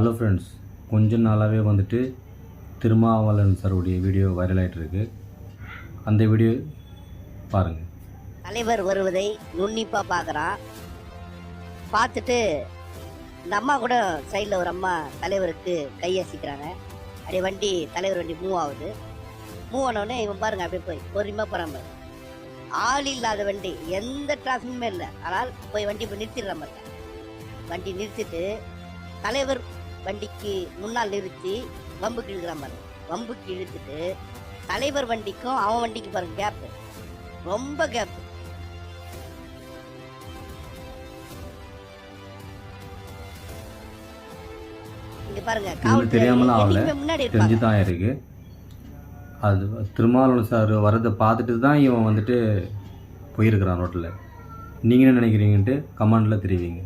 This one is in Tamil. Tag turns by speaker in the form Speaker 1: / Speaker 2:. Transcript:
Speaker 1: ஹலோ ஃப்ரெண்ட்ஸ் கொஞ்ச நாளாகவே வந்துட்டு திருமாவளவன் சாருடைய வீடியோ வைரல் இருக்கு அந்த வீடியோ பாருங்கள்
Speaker 2: தலைவர் வருவதை நுண்ணிப்பாக பார்க்குறான். பார்த்துட்டு இந்த அம்மா கூட சைடில் ஒரு அம்மா தலைவருக்கு கையசிக்கிறாங்க அப்படியே வண்டி தலைவர் வண்டி மூவ் ஆகுது. மூவ் ஆனோடனே இவன் பாருங்க அப்படியே போய் பொறுமையாக போகிறான் பாரு. ஆள் இல்லாத வண்டி எந்த டிராஃபிக்குமே இல்லை. ஆனால் போய் வண்டி போய் நிறுத்திடுறான் பாருங்க. வண்டி நிறுத்திட்டு தலைவர் வண்டிக்கு முன்னால் நிறுத்தி வம்புக்கு இழுக்கிறான் பாருங்க வம்புக்கு இழுத்துட்டு தலைவர் வண்டிக்கும் அவன் வண்டிக்கு பாருங்க கேப்பு ரொம்ப கேப் இங்க பாருங்க காவல்துறை முன்னாடி
Speaker 1: இருக்கு. அது திருமாவளவன் சார் வரதை பார்த்துட்டு தான் இவன் வந்துட்டு போயிருக்கிறான் ரோட்டில் நீங்கள் என்ன நினைக்கிறீங்கன்ட்டு கமெண்டில் தெரிவிங்க.